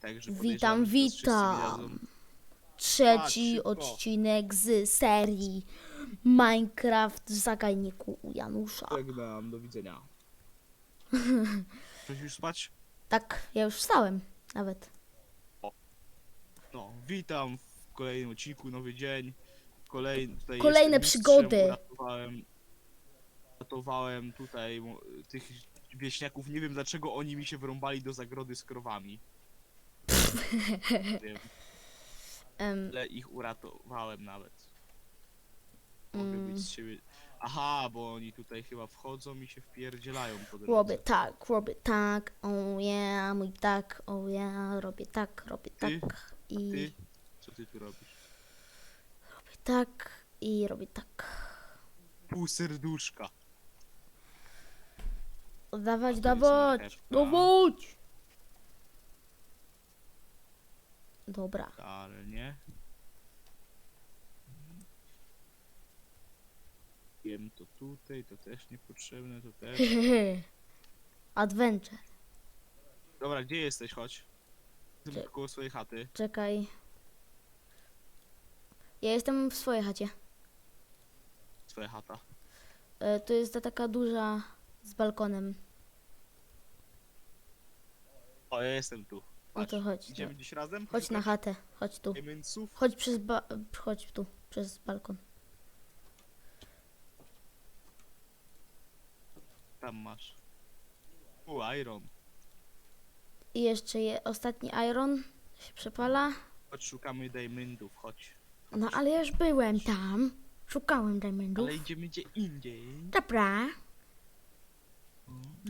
także Witam, podejrzewam, że wszyscy witam. Trzeci szybko. odcinek z serii Minecraft Zagajniku u Janusza. Żegnam, do widzenia. Chcesz już spać? Tak, ja już wstałem nawet. No, witam w kolejnym odcinku, nowy dzień. Kolejny, tutaj Kolejne jestem przygody. Uratowałem, uratowałem tutaj mo- tych wieśniaków. Nie wiem dlaczego oni mi się wyrąbali do zagrody z krowami. Wiem, Em, ale ich uratowałem nawet. Mogę Mm. być z siebie... Aha, bo oni tutaj chyba wchodzą i się wpierdzielają po drodze. robię tak, robię tak, oh yeah, mój tak, oh yeah, robię tak, robię Ty? tak Ty? i Co ty tu robisz? robię tak i robię tak. Pół serduszka. Dawać, dawać, marchewka. dawać! Dobra. Ale nie. Wiem to tutaj, to też niepotrzebne, to też. Adventure. Dobra, gdzie jesteś? Chodź. Cze- koło swojej chaty. Czekaj. Ja jestem w swojej chacie. Twoja chata. E, To jest ta taka duża z balkonem. O, ja jestem tu. No to chodź. Idziemy No. gdzieś razem? Chodź na chatę. Chodź tu. Diamentsów? Chodź przez ba... Chodź tu. Przez balkon. Tam masz. U, iron. I jeszcze je, ostatni iron się przepala. Chodź, szukamy diamondów, chodź. No ale ja już byłem tam. Szukałem diamondów. Ale idziemy gdzie indziej. Dobra.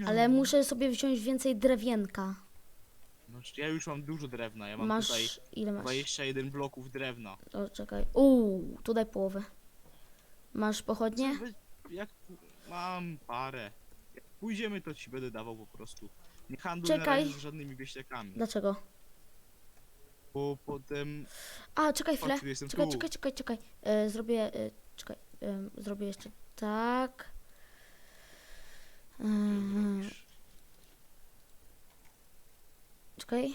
Ale muszę sobie wziąć więcej drewienka. No, ja już mam dużo drewna, ja mam Masz... tutaj Ile masz? 21 bloków drewna. O, czekaj. Uuu, tu daj połowę. Masz pochodnie? Wy- Jak mam parę. Jak pójdziemy, to ci będę dawał po prostu. Nie handluj na Czekaj. razie z żadnymi wieśniakami. Dlaczego? Bo potem. A, czekaj chwilę. Patrz, jestem Czekaj, tu. czekaj, czekaj, czekaj. E, zrobię, e, czekaj, em, zrobię jeszcze tak. Robisz? Czekaj.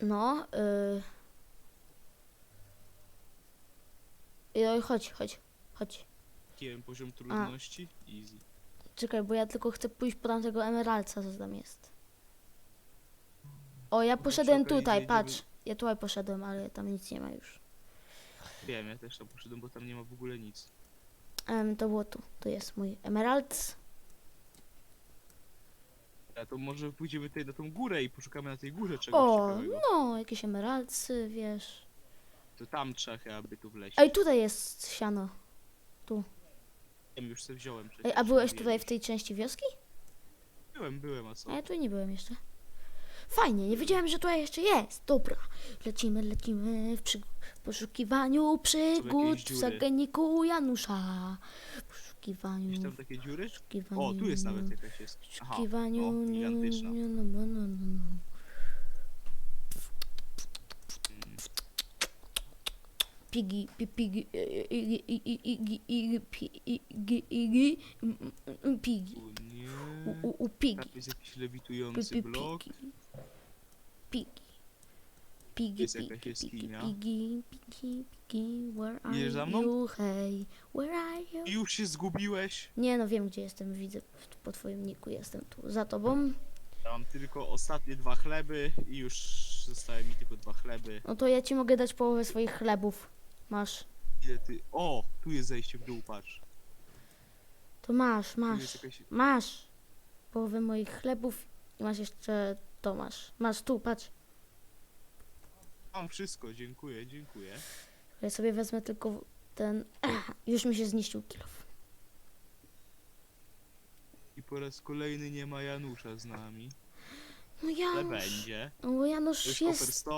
No, y... Oj, chodź, chodź, chodź. Jaki poziom trudności? Easy. Czekaj, bo ja tylko chcę pójść po tamtego emeralca, co tam jest. O, ja przy poszedłem okazji tutaj, patrz. Ja tutaj poszedłem, ale tam nic nie ma już. Wiem, ja też tam poszedłem, bo tam nie ma w ogóle nic. Em, to było tu. Tu jest mój emerald. To może pójdziemy tutaj na tą górę i poszukamy na tej górze czegoś O, ciekawego. no, jakieś emeraldsy, wiesz. To tam trzeba chyba by tu wleźć. Ej, tutaj jest siano. Wiem, już sobie wziąłem przecież. Ej, a byłeś mówiłem tutaj w tej części wioski? Byłem, byłem, a co? A ja tu nie byłem jeszcze. Fajnie, nie wiedziałem, że tutaj jeszcze jest. Dobra, lecimy, lecimy w przy... poszukiwaniu przygód w dziury. zaganiku Janusza. Poszukiwaniu, Jakieś tam takie dziury? poszukiwaniu. O, tu jest nawet jakaś jest. Aha, Poszukiwaniu. o, gigantyczna. no, no, no, no, no. Pi- pi- mm, mm, mm, nie. U, u, u pigi. Tam jest jakiś lewitujący pi, blok. pigi. Pigi. Pigi, Jest pigi, jakaś pigi, jaskinia. pigi, pigi, pigi, where are Idziesz za mną? you, hey, where are you? I Już się zgubiłeś? Nie no, wiem gdzie jestem, widzę po twoim niku, jestem tu, za tobą. Ja mam tylko ostatnie dwa chleby i już zostały mi tylko dwa chleby. No to ja ci mogę dać połowę swoich chlebów. Masz. Ile ty... O! Tu jest zejście w dół, patrz. To masz, Tu masz, jest jakaś... masz. Połowę moich chlebów i masz jeszcze to masz. Masz tu, patrz. Mam wszystko, dziękuję, dziękuję. Ja sobie wezmę tylko ten... Już mi się zniszczył kilof. I po raz kolejny nie ma Janusza z nami. No Ale Janusz. będzie. No bo Janusz jest.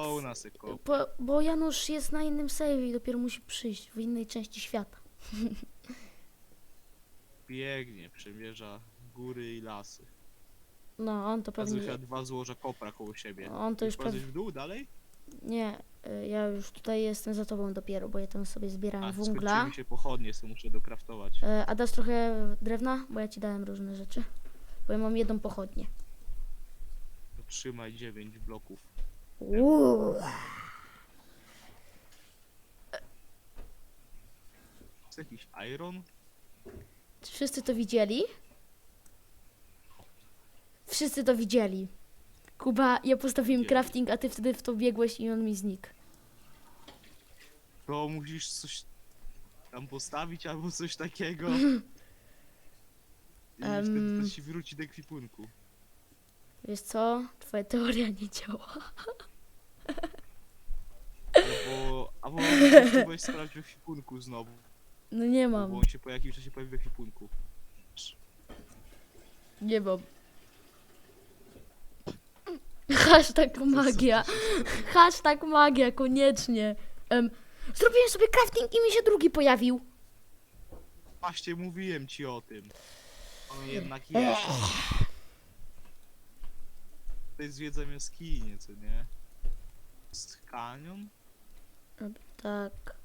Bo, bo Janusz jest na innym save i dopiero musi przyjść w innej części świata. Biegnie, przemierza góry i lasy. No, on to Pewnie... chyba dwa złoża kopra koło siebie. On to już Wchodzisz pewnie... w dół dalej? Nie, y, ja już tutaj jestem za tobą dopiero, bo ja tam sobie zbierałem A, węgla. skończyły mi się pochodnie, co muszę dokraftować. E, A dasz trochę drewna? Bo ja ci dałem różne rzeczy. Bo ja mam jedną pochodnię. Trzymaj 9 bloków. Uuu. Jest jakiś iron? Wszyscy to widzieli? Wszyscy to widzieli. Kuba, ja postawiłem crafting, a ty wtedy w to biegłeś i on mi znikł. To musisz coś tam postawić albo coś takiego. I Em. wtedy to ci wróci do ekwipunku. Wiesz co? Twoja teoria nie działa. Albo, albo spróbować sprawdzić w ekwipunku znowu. No nie Bo mam. on się po jakimś czasie pojawi w ekwipunku. Nie mam. Hashtag magia. Hashtag magia, koniecznie. Em, zrobiłem sobie crafting i mi się drugi pojawił. Właśnie mówiłem ci o tym. On jednak jest. Tutaj zwiedzam jaskinię, co nie? Jest kanion? Robię tak,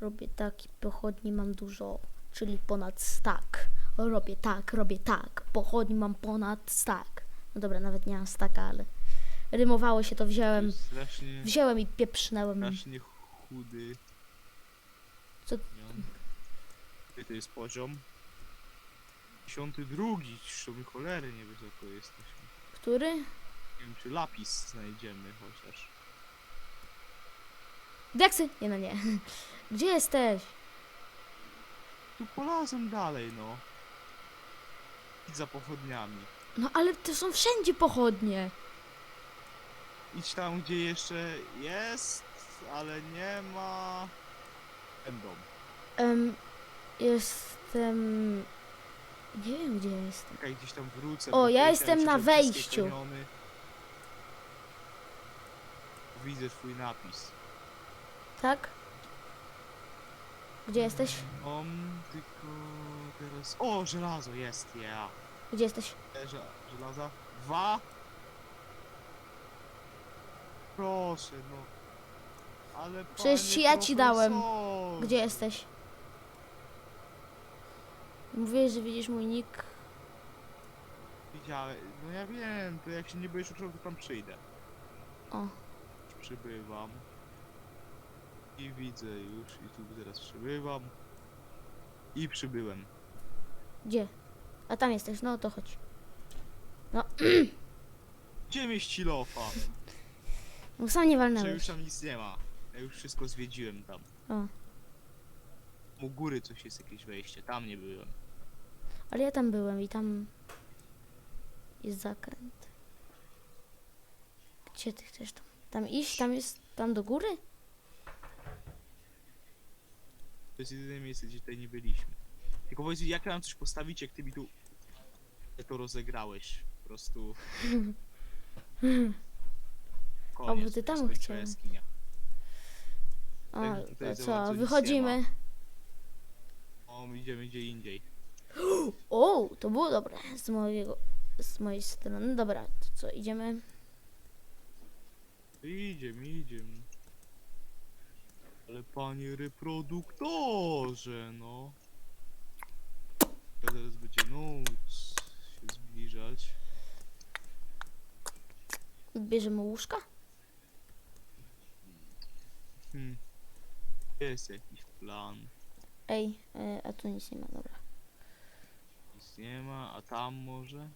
robię tak i pochodni mam dużo, czyli ponad stack. Robię tak, robię tak, pochodni mam ponad stack. No dobra, nawet nie mam stacka, ale rymowało się to, wziąłem, strasznie, wziąłem i pieprznęłem. strasznie chudy. Co-. Gdzie to jest poziom? 52, co my cholernie wysoko jesteśmy. Który? Nie wiem, czy lapis znajdziemy chociaż. Deksy! Nie no nie. Gdzie jesteś? Tu polazem dalej, no. Idź za pochodniami. No ale to są wszędzie pochodnie. Idź tam, gdzie jeszcze jest, ale nie ma... Będą. Em, jestem... Nie wiem gdzie jestem. Czekaj, gdzieś tam wrócę. O, bo ja tutaj jestem na wszystkie wejściu. kaniony. Widzę twój napis. Tak? Gdzie jesteś? Om, tylko teraz... O, żelazo, jest, ja. Gdzie jesteś? Yeah. Żelaza. Dwa. Proszę, no. Ale Przecież panie ci ja ci dałem. Gdzie jesteś? Mówiłeś, że widzisz mój nick. Widziałem. No ja wiem, to jak się nie będziesz uczył, to tam przyjdę. O, Już przybywam. I widzę już, i tu teraz przybywam. I przybyłem. gdzie? A tam jesteś, no to chodź. Gdzie mieści lofa? No sam nie Że już tam nic nie ma. Ja już wszystko zwiedziłem tam. O, U góry coś jest jakieś wejście, tam nie byłem. ale ja tam byłem i tam jest zakręt. Gdzie ty chcesz tam? Tam iść? Tam jest, tam do góry? To jest jedyne miejsce, gdzie tutaj nie byliśmy. Tylko powiedz mi, jak ja mam coś postawić, jak ty mi tu to rozegrałeś? Po prostu... Koniec, bo ty to tam jest końca chciałeś. jaskinia. A, tutaj to za co, wychodzimy? O, my idziemy gdzie indziej. O, to było dobre z mojego, z mojej strony. Dobra, to co, idziemy? Idziemy, idziemy. Ale panie reproduktorze, no. Zaraz będzie noc się zbliżać. Bierzemy łóżka? Hmm. Jest jakiś plan. Ej, e, a tu nic nie ma, dobra. Nic nie ma, a tam może?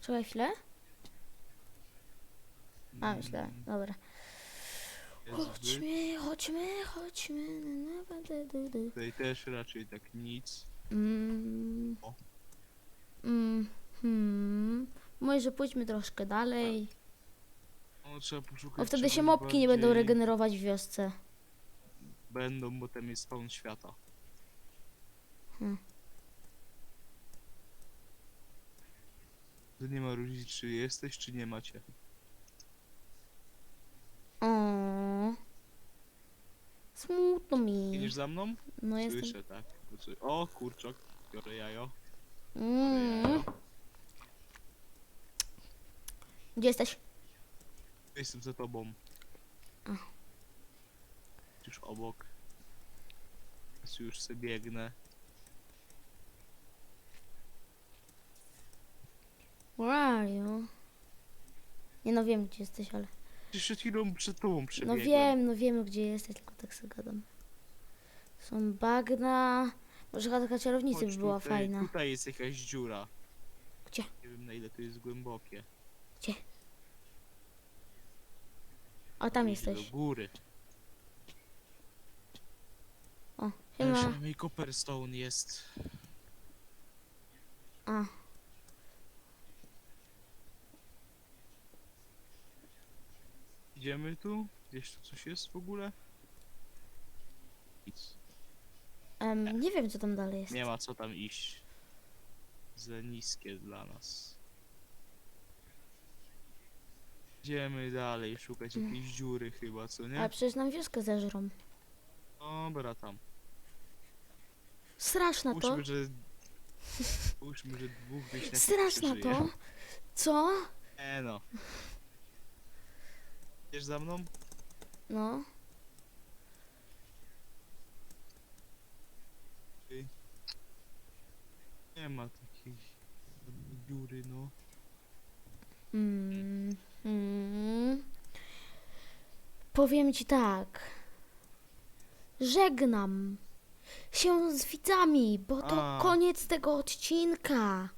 Czekaj chwilę. A, Mm, myślę, dobra. jest zbyt. Chodźmy, chodźmy, chodźmy. na, na, du, du, du. Tutaj też raczej tak nic. Mm. O. Mm. Hmm. Może pójdźmy troszkę dalej. No trzeba poszukać O, wtedy się czegoś mopki nie będą bardziej- regenerować w wiosce. Będą, bo tam jest spawn świata. Hmm. To nie ma różnicy, czy jesteś, czy nie macie. O. Smutno mi. Idziesz za mną? No jestem. Słyszę, tak. O, kurczak. Biorę jajo. Biorę Mm. jajo. Gdzie jesteś? Jestem za tobą. A. Już obok. Teraz już sobie biegnę. Where are you? Nie no wiem gdzie jesteś, ale... Przed chwilą przed tobą No przebiegłem. wiem, no wiemy gdzie jesteś, tylko tak sobie gadam. Są bagna. Może czarownicy Chodź by była tutaj, fajna. Tutaj jest jakaś dziura. Gdzie? Nie wiem na ile to jest głębokie. O, tam jesteś. Do góry. O, siema. przynajmniej copperstone jest. A, Idziemy tu? Gdzieś tu coś jest w ogóle? Nic. em, nie wiem co tam dalej jest. Nie ma co tam iść. Za niskie dla nas. Idziemy dalej, szukać jakiejś dziury chyba, co nie? Ale przecież nam wioskę zeżrą. Dobra, tam. Straszna to. Puśćmy, że... Puśćmy, że dwóch wieśniaków Straszna przeżyje. to. Co? E no. Idziesz za mną? No. Nie ma takiej dziury, no. Mm, mm. Powiem ci tak. Żegnam się z widzami, bo to A. koniec tego odcinka.